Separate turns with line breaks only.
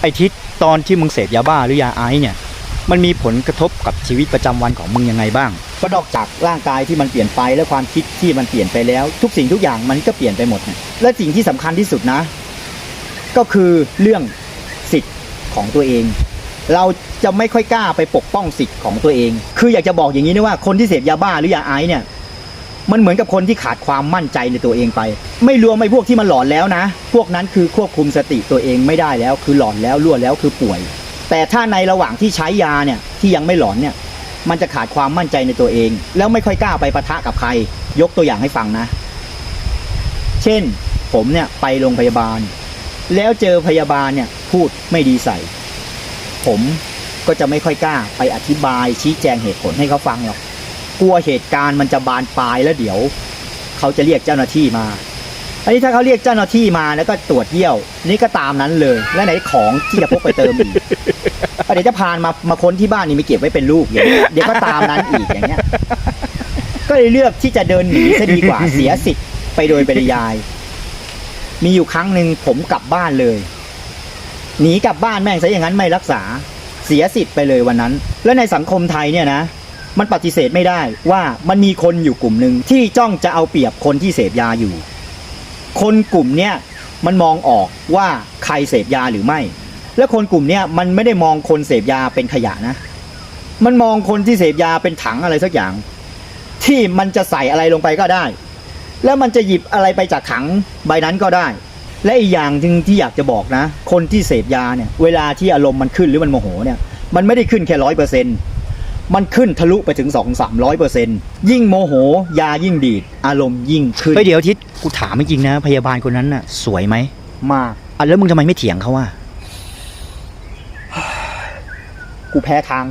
ไอทิศตอนที่มึงเสพยาบ้าหรือยาไอซ์เนี่ย มันมีผลกระทบกับชีวิตประจำวันของมึงยังไงบ้าง ก็นอกจากร่างกายที่มันเปลี่ยนไปและความคิดที่มันเปลี่ยนไปแล้ว ทุกสิ่งทุกอย่างมันก็เปลี่ยนไปหมดนะและสิ่งที่สำคัญที่สุดนะ ก็คือเรื่องสิทธิ์ของตัวเอง เราจะไม่ค่อยกล้าไปปกป้องสิทธิ์ของตัวเอง คืออยากจะบอกอย่างนี้นะว่าคนที่เสพยาบ้าหรือยาไอซ์เนี่ย มันเหมือนกับคนที่ขาดความมั่นใจในตัวเองไป ไม่รวมไอ้พวกที่มันหลอนแล้วนะ พวกนั้นคือควบคุมสติตัวเองไม่ได้แล้ว คือหลอนแล้วรั่วแล้วคือป่วย แต่ถ้าในระหว่างที่ใช้ยาเนี่ยที่ยังไม่หลอนเนี่ยมันจะขาดความมั่นใจในตัวเอง แล้วไม่ค่อยกล้าไปปะทะกับใคร ยกตัวอย่างให้ฟังนะ เช่น ผมเนี่ยไปโรงพยาบาล แล้วเจอพยาบาลเนี่ยพูดไม่ดีใส่ ผมก็จะไม่ค่อยกล้าไปอธิบายชี้แจงเหตุผลให้เขาฟังหรอก กลัวเหตุการณ์มันจะบานปลายแล้วเดี๋ยว เขาจะเรียกเจ้าหน้าที่มา อันนี้ถ้าเขาเรียกเจ้าหน้าที่มาแล้วก็ตรวจเยี่ยว นี่ก็ตามนั้นเลย และไหนของที่จะพกไปเติมอีกอะเดี๋ยวจะพานมามาค้นที่บ้านนี่ไม่เก็บไว้เป็นลูกอย่างเงี้ยเดี๋ยวก็ตามนั้นอีกอย่างเงี้ย ก็เลยเลือกที่จะเดินหนีซะดีกว่าเสียสิทธิ์ไปโดยปริยาย มีอยู่ครั้งหนึ่งผมกลับบ้านเลย หนีกลับบ้านแม่งซะอย่างนั้นไม่รักษา เสียสิทธิ์ไปเลยวันนั้น และในสังคมไทยเนี่ยนะ มันปฏิเสธไม่ได้ว่ามันมีคนอยู่กลุ่มหนึ่งที่จ้องจะเอาเปรียบคนที่เสพยาอยู่ คนกลุ่มเนี้ยมันมองออกว่าใครเสพยาหรือไม่ และคนกลุ่มเนี้ยมันไม่ได้มองคนเสพยาเป็นขยะนะ มันมองคนที่เสพยาเป็นถังอะไรสักอย่าง ที่มันจะใส่อะไรลงไปก็ได้ แล้วมันจะหยิบอะไรไปจากถังใบนั้นก็ได้ และอีกอย่างหนึ่งที่อยากจะบอกนะ คนที่เสพยาเนี่ย เวลาที่อารมณ์มันขึ้นหรือมันโมโหเนี่ย มันไม่ได้ขึ้นแค่ร้อยเปอร์เซ็นต์ มันขึ้นทะลุไปถึงสองสามร้อยเปอร์เซ็นต์ยิ่งโมโห ยายิ่งดีด อารมณ์ยิ่งขึ้น
เฮ้ยเดี๋ยวทิศกูถามจริงๆนะ พยาบาลคนนั้นน่ะ สวยไหม
มาก
อะแล้วมึงทำไมไม่เถียงเขาอะ
กูแพ้ทาง